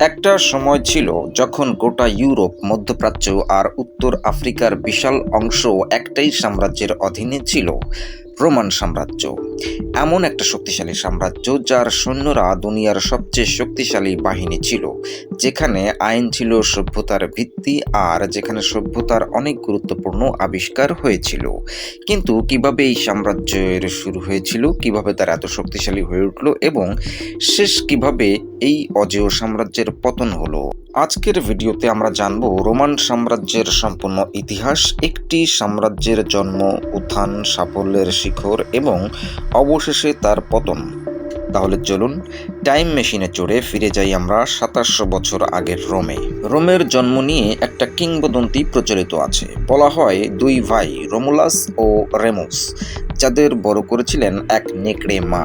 একটা সময় ছিল যখন গোটা ইউরোপ, মধ্যপ্রাচ্য আর উত্তর আফ্রিকার বিশাল অংশ একটাই সাম্রাজ্যের অধীনে ছিল। রোমান সাম্রাজ্য। এমন একটা শক্তিশালী সাম্রাজ্য যার সৈন্যরা দুনিয়ার সবচেয়ে শক্তিশালী বাহিনী ছিল, যেখানে আইন ছিল সভ্যতার ভিত্তি আর যেখানে সভ্যতার অনেক গুরুত্বপূর্ণ আবিষ্কার হয়েছিল। কিন্তু কীভাবে এই সাম্রাজ্যের শুরু হয়েছিল, কীভাবে তার এত শক্তিশালী হয়ে উঠল এবং শেষ কীভাবে এই অজেয় সাম্রাজ্যের পতন হলো? আজকের ভিডিওতে আমরা জানব রোমান সাম্রাজ্যের সম্পূর্ণ ইতিহাস, একটি সাম্রাজ্যের জন্ম, উত্থান, সাফল্যের শিখর এবং অবশেষে তার পতন। তাহলে চলুন, টাইম মেশিনে চড়ে ফিরে যাই আমরা সাতাশশো বছর আগের রোমে। রোমের জন্ম নিয়ে একটা কিংবদন্তি প্রচলিত আছে। বলা হয় দুই ভাই, রোমুলাস ও রেমুস, যাদের বড় করেছিলেন এক নেকড়ে মা।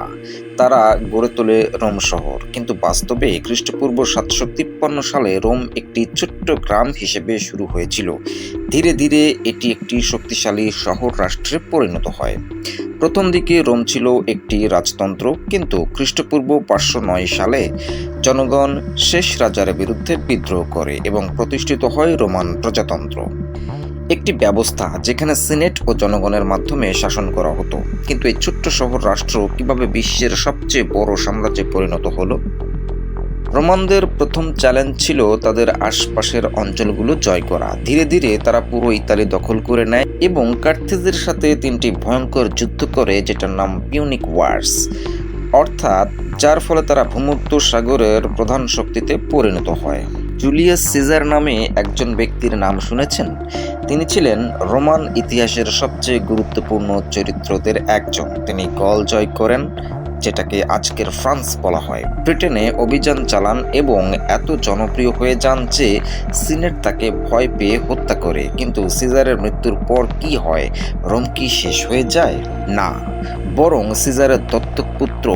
তারা গড়ে তোলে রোম শহর। কিন্তু বাস্তবে খ্রিস্টপূর্ব সাতশো তিপ্পান্ন সালে রোম একটি ছোট্ট গ্রাম হিসেবে শুরু হয়েছিল। ধীরে ধীরে এটি একটি শক্তিশালী শহর রাষ্ট্রে পরিণত হয়। প্রথম দিকে রোম ছিল একটি রাজতন্ত্র, কিন্তু খ্রিস্টপূর্ব পাঁচশো নয় সালে জনগণ শেষ রাজার বিরুদ্ধে বিদ্রোহ করে এবং প্রতিষ্ঠিত হয় রোমান প্রজাতন্ত্র। একটি ব্যবস্থা যেখানে সিনেট ও জনগণের মাধ্যমে শাসন করা হতো। কিন্তু এই ছোট্ট শহর রাষ্ট্র কীভাবে বিশ্বের সবচেয়ে বড় সাম্রাজ্যে পরিণত হলো? রোমানদের প্রথম চ্যালেঞ্জ ছিল তাদের আশপাশের অঞ্চলগুলো জয় করা। ধীরে ধীরে তারা পুরো ইতালি দখল করে নেয় এবং কার্থেজের সাথে তিনটি ভয়ঙ্কর যুদ্ধ করে, যেটার নাম পিউনিক ওয়ার্স, অর্থাৎ যার ফলে তারা ভূমধ্য সাগরের প্রধান শক্তিতে পরিণত হয়। জুলিয়াস সিজার নামে একজন ব্যক্তির নাম শুনেছেন? তিনি ছিলেন রোমান ইতিহাসের সবচেয়ে গুরুত্বপূর্ণ চরিত্রদের একজন। তিনি গল জয় করেন যেটাকে আজকের ফ্রান্স বলা হয়। ব্রিটেনে অভিযান চালান এবং এত জনপ্রিয় হয়ে যান যে সিনেট তাকে ভয় পেয়ে হত্যা করে। কিন্তু সিজারের মৃত্যুর পর কি হয়? রোম কি শেষ হয়ে যায়? না। বরং সিজারের দত্তক পুত্র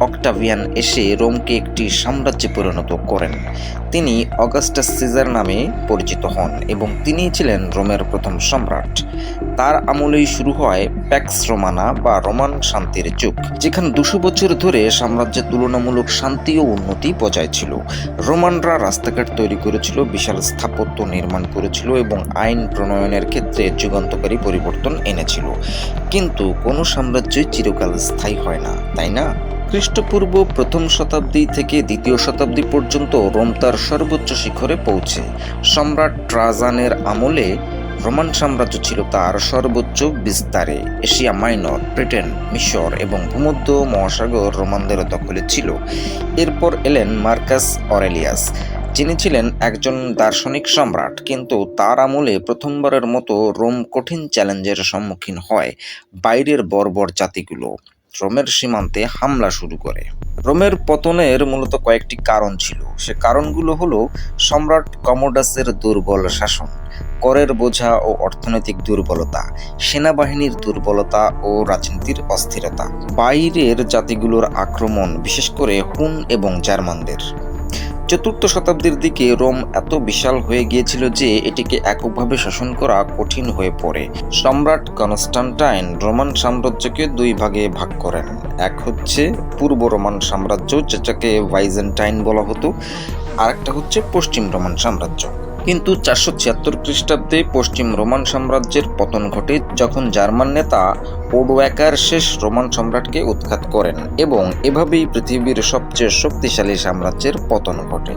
অক্টাভিয়ান এসে রোমকে একটি সাম্রাজ্যে পরিণত করেন। তিনি অগাস্টাস সিজার নামে পরিচিত হন এবং তিনিই ছিলেন রোমের প্রথম সম্রাট। তার আমলেই শুরু হয় প্যাক্স রোমানা বা রোমান শান্তির যুগ, যেখানে দুশো বছর ধরে সাম্রাজ্যের তুলনামূলক শান্তি ও উন্নতি বজায় ছিল। রোমানরা রাস্তাঘাট তৈরি করেছিল, বিশাল স্থাপত্য নির্মাণ করেছিল এবং আইন প্রণয়নের ক্ষেত্রে যুগান্তকারী পরিবর্তন এনেছিল। কিন্তু কোনো সাম্রাজ্যই চিরকাল স্থায়ী হয় না, তাই না? খ্রিস্টপূর্ব প্রথম শতাব্দী থেকে দ্বিতীয় শতাব্দী পর্যন্ত রোম তার সর্বোচ্চ শিখরে পৌঁছে। সম্রাট ট্রাজানের আমলে রোমান সাম্রাজ্য ছিল তার সর্বোচ্চ বিস্তারে, এশিয়া মাইনর, ব্রিটেন, মিশর এবং ভূমধ্য মহাসাগর রোমানদের দখলে ছিল। এরপর এলেন মার্কাস অরেলিয়াস, যিনি ছিলেন একজন দার্শনিক সম্রাট, কিন্তু তার আমলে প্রথমবারের মতো রোম কঠিন চ্যালেঞ্জের সম্মুখীন হয় বাইরের বর্বর জাতিগুলো। রোমের সীমান্তে হামলা শুরু করে। রোমের পতনের মূলত কয়েকটি কারণ ছিল। সে কারণগুলো হলো সম্রাট কমোডাসের দুর্বল শাসন, করের বোঝা ও অর্থনৈতিক দুর্বলতা, সেনাবাহিনীর দুর্বলতা ও রাজনীতির অস্থিরতা। বাইরের জাতিগুলোর আক্রমণ, বিশেষ করে হুন এবং জার্মানদের। চতুর্থ শতাব্দীর দিকে রোম এত বিশাল হয়ে গিয়েছিল যে এটিকে এককভাবে শাসন করা কঠিন হয়ে পড়ে। সম্রাট কনস্টান্টাইন রোমান সাম্রাজ্যকে দুই ভাগে ভাগ করেন। এক হচ্ছে পূর্ব রোমান সাম্রাজ্য, যেটাকে ভাইজেন্টাইন বলা হতো, আরেকটা হচ্ছে পশ্চিম রোমান সাম্রাজ্য। কিন্তু চারশো ছিয়াত্তর খ্রিস্টাব্দে পশ্চিম রোমান সাম্রাজ্যের পতন ঘটে যখন জার্মান নেতা ওডোয়াকার শেষ রোমান সম্রাটকে উৎখাত করেন এবং এভাবেই পৃথিবীর সবচেয়ে শক্তিশালী সাম্রাজ্যের পতন ঘটে।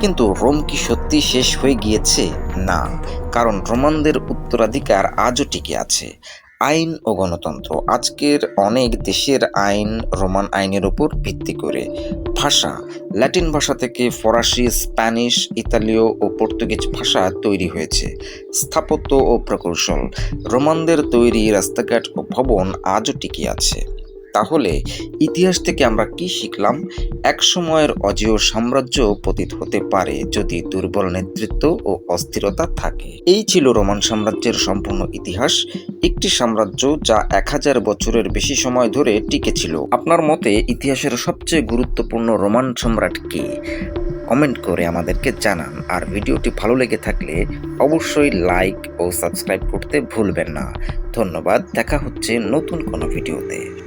কিন্তু রোম কি সত্যি শেষ হয়ে গিয়েছে? না, কারণ রোমানদের উত্তরাধিকার আজও টিকে আছে। আইন ও গণতন্ত্র। আজকের অনেক দেশের আইন, রোমান আইনের উপর ভিত্তি করে। ভাষা, ল্যাটিন ভাষা থেকে ফরাসি, স্প্যানিশ, ইতালীয় ও পর্তুগিজ ভাষা তৈরি হয়েছে। স্থাপত্য ও প্রকৌশল। রোমানদের তৈরি রাস্তাঘাট ও ভবন আজও টিকে আছে। তাহলে ইতিহাস থেকে আমরা কি শিখলাম? এক সময়ের অজেয় সাম্রাজ্য পতিত হতে পারে যদি দুর্বল নেতৃত্ব ও অস্থিরতা থাকে। এই ছিল রোমান সাম্রাজ্যের সম্পূর্ণ ইতিহাস, একটি সাম্রাজ্য যা এক হাজার বছরের বেশি সময় ধরে টিকে ছিল। আপনার মতে ইতিহাসের সবচেয়ে গুরুত্বপূর্ণ রোমান সম্রাট কে? কমেন্ট করে আমাদেরকে জানান। আর ভিডিওটি ভালো লেগে থাকলে অবশ্যই লাইক ও সাবস্ক্রাইব করতে ভুলবেন না। ধন্যবাদ, দেখা হচ্ছে নতুন কোনো ভিডিওতে।